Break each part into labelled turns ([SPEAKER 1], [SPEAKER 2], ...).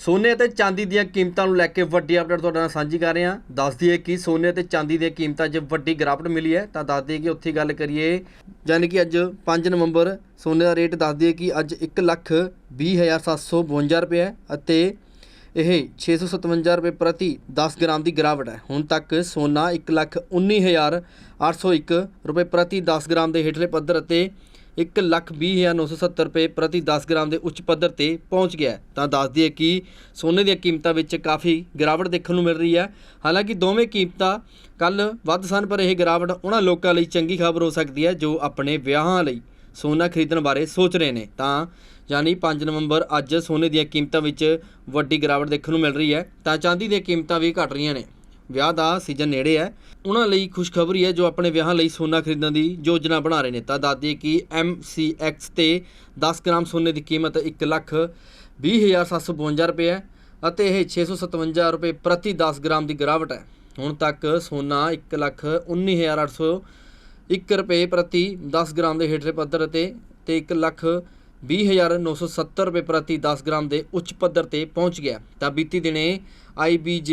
[SPEAKER 1] ਸੋਨੇ ਅਤੇ ਚਾਂਦੀ ਦੀਆਂ ਕੀਮਤਾਂ ਨੂੰ ਲੈ ਕੇ ਵੱਡੀ ਅਪਡੇਟ ਤੁਹਾਡੇ ਨਾਲ ਸਾਂਝੀ ਕਰ ਰਹੇ ਹਾਂ। ਦੱਸ ਦਈਏ ਕਿ ਸੋਨੇ ਅਤੇ ਚਾਂਦੀ ਦੀਆਂ ਕੀਮਤਾਂ 'ਚ ਵੱਡੀ ਗਿਰਾਵਟ ਮਿਲੀ ਹੈ। ਤਾਂ ਦੱਸ ਦਈਏ ਕਿ ਉੱਥੇ ਗੱਲ ਕਰੀਏ, ਯਾਨੀ ਕਿ ਅੱਜ 5 ਨਵੰਬਰ, ਸੋਨੇ ਦਾ ਰੇਟ ਦੱਸ ਦਈਏ ਕਿ ਅੱਜ 1 ਲੱਖ 20752 ਰੁਪਏ ਹੈ ਅਤੇ ਇਹ 657 ਰੁਪਏ ਪ੍ਰਤੀ 10 ਗ੍ਰਾਮ ਦੀ ਗਿਰਾਵਟ ਹੈ। ਹੁਣ ਤੱਕ ਸੋਨਾ 1 ਲੱਖ 19801 ਰੁਪਏ ਪ੍ਰਤੀ 10 ਗ੍ਰਾਮ ਦੇ ਹੇਠਲੇ ਪੱਧਰ ਅਤੇ 1 ਲੱਖ 20970 ਰੁਪਏ ਪ੍ਰਤੀ 10 ਗ੍ਰਾਮ ਦੇ ਉੱਚ ਪੱਧਰ ਤੇ ਪਹੁੰਚ ਗਿਆ ਤਾਂ ਦੱਸ ਦਈਏ ਕਿ ਸੋਨੇ ਦੀਆਂ ਕੀਮਤਾਂ ਵਿੱਚ ਕਾਫੀ ਗਿਰਾਵਟ ਦੇਖਣ ਨੂੰ ਮਿਲ ਰਹੀ ਹੈ। ਹਾਲਾਂਕਿ ਦੋਵੇਂ ਕੀਮਤਾਂ ਕੱਲ ਵੱਧ ਸਨ, ਪਰ ਇਹ ਗਿਰਾਵਟ ਉਹਨਾਂ ਲੋਕਾਂ ਲਈ ਚੰਗੀ ਖਬਰ ਹੋ ਸਕਦੀ ਹੈ ਜੋ ਆਪਣੇ ਵਿਆਹਾਂ ਲਈ ਸੋਨਾ ਖਰੀਦਣ ਬਾਰੇ ਸੋਚ ਰਹੇ ਨੇ। ਤਾਂ ਯਾਨੀ 5 ਨਵੰਬਰ ਅੱਜ ਸੋਨੇ ਦੀਆਂ ਕੀਮਤਾਂ ਵਿੱਚ ਵੱਡੀ ਗਿਰਾਵਟ ਦੇਖਣ ਨੂੰ ਮਿਲ ਰਹੀ ਹੈ। ਤਾਂ ਚਾਂਦੀ ਦੀਆਂ ਕੀਮਤਾਂ ਵੀ ਘਟ ਰਹੀਆਂ ਨੇ। ਵਿਆਹ ਦਾ ਸੀਜ਼ਨ ਨੇੜੇ ਹੈ। ਉਹਨਾਂ ਲਈ ਖੁਸ਼ਖਬਰੀ ਹੈ ਜੋ ਆਪਣੇ ਵਿਆਹਾਂ ਲਈ ਸੋਨਾ ਖਰੀਦਣ ਦੀ ਯੋਜਨਾ ਬਣਾ ਰਹੇ ਨੇ। ਤਾਂ ਦੱਸ ਦਈਏ ਕਿ MCX ਤੇ 10 ਗ੍ਰਾਮ ਸੋਨੇ ਦੀ ਕੀਮਤ 1 ਲੱਖ 20752 ਰੁਪਏ ਹੈ ਅਤੇ ਇਹ 657 ਰੁਪਏ ਪ੍ਰਤੀ 10 ਗ੍ਰਾਮ ਦੀ ਗਿਰਾਵਟ ਹੈ। ਹੁਣ ਤੱਕ ਸੋਨਾ 1 ਲੱਖ 19801 ਰੁਪਏ ਪ੍ਰਤੀ 10 ਗ੍ਰਾਮ ਦੇ ਹੇਠਲੇ ਪੱਧਰ ਤੇ ਤੇ 1 ਲੱਖ 20970 ਰੁਪਏ ਪ੍ਰਤੀ 10 ਗ੍ਰਾਮ ਦੇ ਉੱਚ ਪੱਧਰ ਤੇ ਪਹੁੰਚ ਗਿਆ। ਤਾਂ ਬੀਤੀ ਦਿਨੇ IBJ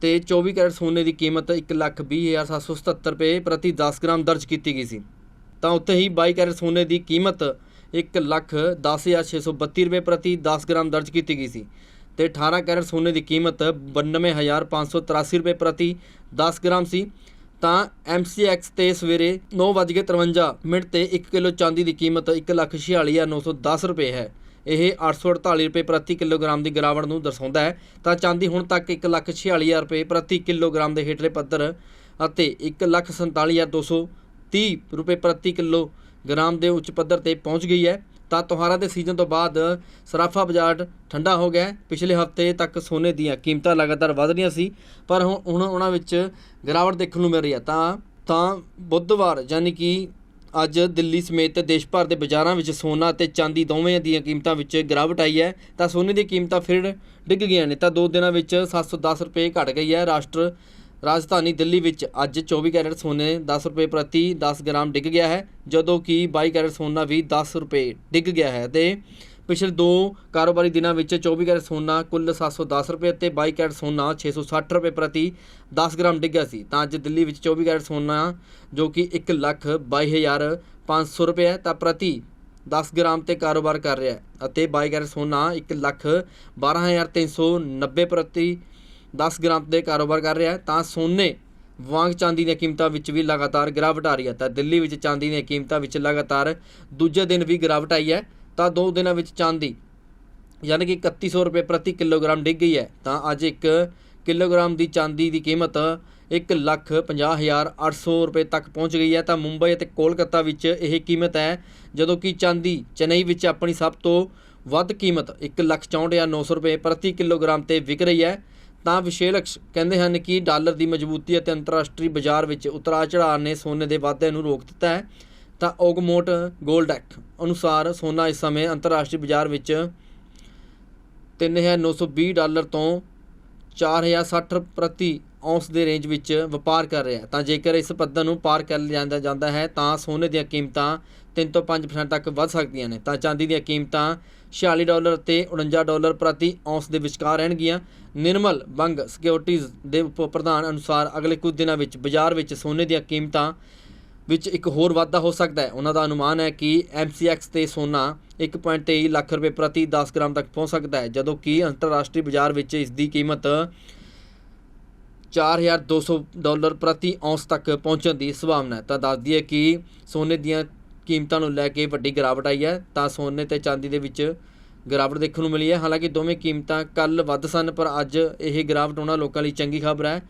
[SPEAKER 1] ਤੇ 24 ਕੈਰਟ ਸੋਨੇ ਦੀ ਕੀਮਤ 120777 ਰੁਪਏ ਪ੍ਰਤੀ 10 ਗ੍ਰਾਮ ਦਰਜ ਕੀਤੀ ਗਈ ਸੀ। ਤਾਂ ਉੱਥੇ ਹੀ 22 ਕੈਰਟ ਸੋਨੇ ਦੀ ਕੀਮਤ 1 ਲੱਖ 10632 ਰੁਪਏ ਪ੍ਰਤੀ 10 ਗ੍ਰਾਮ ਦਰਜ ਕੀਤੀ ਗਈ ਸੀ ਤੇ 18 ਕੈਰਟ ਸੋਨੇ ਦੀ ਕੀਮਤ 92583 ਰੁਪਏ ਪ੍ਰਤੀ 10 ਗ੍ਰਾਮ ਸੀ। ਤਾਂ MCX ਤੇ ਸਵੇਰੇ 9:53 ਮਿੰਟ ਤੇ 1 ਕਿਲੋ ਚਾਂਦੀ ਦੀ ਕੀਮਤ 146910 ਰੁਪਏ ਹੈ। ਇਹ 848 ਰੁਪਏ ਪ੍ਰਤੀ ਕਿਲੋਗ੍ਰਾਮ ਦੀ ਗਿਰਾਵਟ ਨੂੰ ਦਰਸਾਉਂਦਾ ਹੈ। ਤਾਂ ਚਾਂਦੀ ਹੁਣ ਤੱਕ 146000 ਰੁਪਏ ਪ੍ਰਤੀ ਕਿਲੋਗ੍ਰਾਮ ਦੇ ਹੇਠਲੇ ਪੱਧਰ ਅਤੇ 147230 ਰੁਪਏ ਪ੍ਰਤੀ ਕਿਲੋਗ੍ਰਾਮ ਦੇ ਉੱਚ ਪੱਧਰ ਤੇ ਪਹੁੰਚ ਗਈ ਹੈ। ਤਾਂ ਤਿਉਹਾਰਾਂ ਦੇ ਸੀਜ਼ਨ ਤੋਂ ਬਾਅਦ ਸਰਾਫਾ ਬਾਜ਼ਾਰ ਠੰਡਾ ਹੋ ਗਿਆ ਪਿਛਲੇ ਹਫ਼ਤੇ ਤੱਕ ਸੋਨੇ ਦੀਆਂ ਕੀਮਤਾਂ ਲਗਾਤਾਰ ਵਧ ਰਹੀਆਂ ਸੀ, ਪਰ ਹੁਣ ਹੁਣ ਉਹਨਾਂ ਵਿੱਚ ਗਿਰਾਵਟ ਦੇਖਣ ਨੂੰ ਮਿਲ ਰਹੀ ਹੈ। ਤਾਂ ਤਾਂ ਬੁੱਧਵਾਰ ਯਾਨੀ ਕਿ ਅੱਜ ਦਿੱਲੀ ਸਮੇਤ ਦੇਸ਼ ਭਰ ਦੇ ਬਾਜ਼ਾਰਾਂ ਵਿੱਚ ਸੋਨਾ ਤੇ ਚਾਂਦੀ ਦੋਵੇਂ ਦੀਆਂ ਕੀਮਤਾਂ ਵਿੱਚ ਗਿਰਾਵਟ ਆਈ ਹੈ। ਤਾਂ ਸੋਨੇ ਦੀ ਕੀਮਤਾਂ ਫਿਰ ਡਿੱਗ ਗਈਆਂ ਨੇ। ਤਾਂ ਦੋ ਦਿਨਾਂ ਵਿੱਚ 710 ਰੁਪਏ ਘਟ ਗਈ ਹੈ। ਰਾਸ਼ਟਰ ਰਾਜਧਾਨੀ ਦਿੱਲੀ ਵਿੱਚ ਅੱਜ 24 ਕੈਰਟ ਸੋਨੇ 10 ਰੁਪਏ ਪ੍ਰਤੀ 10 ਗ੍ਰਾਮ ਡਿੱਗ ਗਿਆ ਹੈ, ਜਦੋਂ ਕਿ 22 ਕੈਰਟ ਸੋਨਾ ਵੀ 10 ਰੁਪਏ ਡਿੱਗ ਗਿਆ ਹੈ ਤੇ ਪਿਛਲੇ ਦੋ ਕਾਰੋਬਾਰੀ ਦਿਨਾਂ ਵਿੱਚ 24 ਕੈਰਟ ਸੋਨਾ ਕੁੱਲ 710 ਰੁਪਏ ਅਤੇ 22 ਕੈਰਟ ਸੋਨਾ 660 ਰੁਪਏ ਪ੍ਰਤੀ 10 ਗ੍ਰਾਮ ਡਿੱਗਿਆ ਸੀ। ਤਾਂ ਅੱਜ ਦਿੱਲੀ ਵਿੱਚ 24 ਕੈਰਟ ਸੋਨਾ ਜੋ ਕਿ 1 ਲੱਖ 22500 ਰੁਪਏ ਹੈ, ਤਾਂ ਪ੍ਰਤੀ 10 ਗ੍ਰਾਮ ਤੇ ਕਾਰੋਬਾਰ ਕਰ ਰਿਹਾ ਹੈ ਅਤੇ 22 ਕੈਰਟ ਸੋਨਾ 1 ਲੱਖ 12390 ਪ੍ਰਤੀ 10 ਗ੍ਰਾਮ ਦੇ ਕਾਰੋਬਾਰ ਕਰ ਰਿਹਾ ਹੈ, ਤਾਂ ਸੋਨੇ ਵਾਂਗ ਚਾਂਦੀ ਦੀਆਂ ਕੀਮਤਾਂ ਵਿੱਚ ਵੀ ਲਗਾਤਾਰ ਗਿਰਾਵਟ ਆ ਰਹੀ ਹੈ। ਤਾਂ ਦਿੱਲੀ ਵਿੱਚ ਚਾਂਦੀ ਦੀਆਂ ਕੀਮਤਾਂ ਵਿੱਚ ਲਗਾਤਾਰ ਦੂਜੇ ਦਿਨ ਵੀ ਗਿਰਾਵਟ ਆਈ ਹੈ। ਤਾਂ ਦੋ ਦਿਨਾਂ ਵਿੱਚ ਚਾਂਦੀ ਯਾਨੀ ਕਿ 3100 ਰੁਪਏ ਪ੍ਰਤੀ ਕਿਲੋਗ੍ਰਾਮ ਡਿੱਗ ਗਈ ਹੈ। ਤਾਂ ਅੱਜ ਇੱਕ ਕਿਲੋਗ੍ਰਾਮ ਦੀ ਚਾਂਦੀ ਦੀ ਕੀਮਤ 1 ਲੱਖ 50800 ਰੁਪਏ ਤੱਕ ਪਹੁੰਚ ਗਈ ਹੈ। ਤਾਂ ਮੁੰਬਈ ਅਤੇ ਕੋਲਕਾਤਾ ਵਿੱਚ ਇਹ ਕੀਮਤ ਹੈ, ਜਦੋਂ ਕਿ ਚਾਂਦੀ ਚੇਨਈ ਵਿੱਚ ਆਪਣੀ ਸਭ ਤੋਂ ਵੱਧ ਕੀਮਤ 1 ਲੱਖ 64900 ਰੁਪਏ ਪ੍ਰਤੀ ਕਿਲੋਗ੍ਰਾਮ ਤੇ ਵਿਕ ਰਹੀ ਹੈ। ਤਾਂ ਵਿਸ਼ੇਲਕਸ਼ ਕਹਿੰਦੇ ਹਨ ਕਿ ਡਾਲਰ ਦੀ ਮਜ਼ਬੂਤੀ ਅਤੇ ਅੰਤਰਰਾਸ਼ਟਰੀ ਬਾਜ਼ਾਰ ਵਿੱਚ ਉਤਰਾਅ ਚੜਾਅ ਨੇ ਸੋਨੇ ਦੇ ਵਾਧੇ ਨੂੰ ਰੋਕ ਦਿੱਤਾ ਹੈ। ਤਾਂ ਓਗਮੋਟ ਗੋਲਡੈਕ ਅਨੁਸਾਰ ਸੋਨਾ ਇਸ ਸਮੇਂ ਅੰਤਰਰਾਸ਼ਟਰੀ ਬਾਜ਼ਾਰ ਵਿੱਚ 3920 ਡਾਲਰ ਤੋਂ 4060 ਪ੍ਰਤੀ ਔਂਸ ਦੇ ਰੇਂਜ ਵਿੱਚ ਵਪਾਰ ਕਰ ਰਿਹਾ ਤਾਂ ਜੇਕਰ ਇਸ ਪੱਧਰ ਨੂੰ ਪਾਰ ਕਰ ਲਿਆਂਦਾ ਜਾਂਦਾ ਹੈ, ਤਾਂ ਸੋਨੇ ਦੀਆਂ ਕੀਮਤਾਂ 3 ਤੋਂ 5% ਤੱਕ ਵੱਧ ਸਕਦੀਆਂ ਨੇ। ਤਾਂ ਚਾਂਦੀ ਦੀਆਂ ਕੀਮਤਾਂ 46 ਡਾਲਰ ਤੇ 49 ਡਾਲਰ ਪ੍ਰਤੀ ਔਂਸ ਦੇ ਵਿਚਕਾਰ ਰਹਿਣਗੀਆਂ। ਨਿਰਮਲ ਬੰਗ ਸਿਕਿਉਰਿਟੀਜ਼ ਦੇ ਪ੍ਰਧਾਨ ਅਨੁਸਾਰ ਅਗਲੇ ਕੁਝ ਦਿਨਾਂ ਵਿੱਚ ਬਾਜ਼ਾਰ ਵਿੱਚ ਸੋਨੇ ਦੀਆਂ ਕੀਮਤਾਂ ਵਿੱਚ ਇੱਕ ਹੋਰ ਵਾਧਾ ਹੋ ਸਕਦਾ ਹੈ। ਉਹਨਾਂ ਦਾ ਅਨੁਮਾਨ ਹੈ ਕਿ MCX ਤੇ ਸੋਨਾ 1.23 ਲੱਖ ਰੁਪਏ ਪ੍ਰਤੀ 10 ਗ੍ਰਾਮ ਤੱਕ ਪਹੁੰਚ ਸਕਦਾ ਹੈ, ਜਦੋਂ ਕਿ ਅੰਤਰਰਾਸ਼ਟਰੀ ਬਾਜ਼ਾਰ ਵਿੱਚ ਇਸ ਦੀ ਕੀਮਤ 4200 ਡਾਲਰ ਪ੍ਰਤੀ ਔਂਸ ਤੱਕ ਪਹੁੰਚਣ ਦੀ ਸੰਭਾਵਨਾ ਹੈ। ਤਾਂ ਦੱਸਦੀ ਹੈ ਕਿ ਸੋਨੇ ਦੀਆਂ ਕੀਮਤਾਂ ਨੂੰ ਲੈ ਕੇ ਵੱਡੀ ਗਿਰਾਵਟ ਆਈ ਹੈ, ਤਾਂ ਸੋਨੇ ਤੇ ਚਾਂਦੀ ਦੇ ਵਿੱਚ ਗਿਰਾਵਟ ਦੇਖਣ ਨੂੰ ਮਿਲੀ ਹੈ। ਹਾਲਾਂਕਿ ਦੋਵੇਂ ਕੀਮਤਾਂ ਕੱਲ ਵੱਧ ਸਨ, ਪਰ ਅੱਜ ਇਹ ਗਿਰਾਵਟ ਉਹਨਾਂ ਲੋਕਾਂ ਲਈ ਚੰਗੀ ਖਬਰ ਹੈ।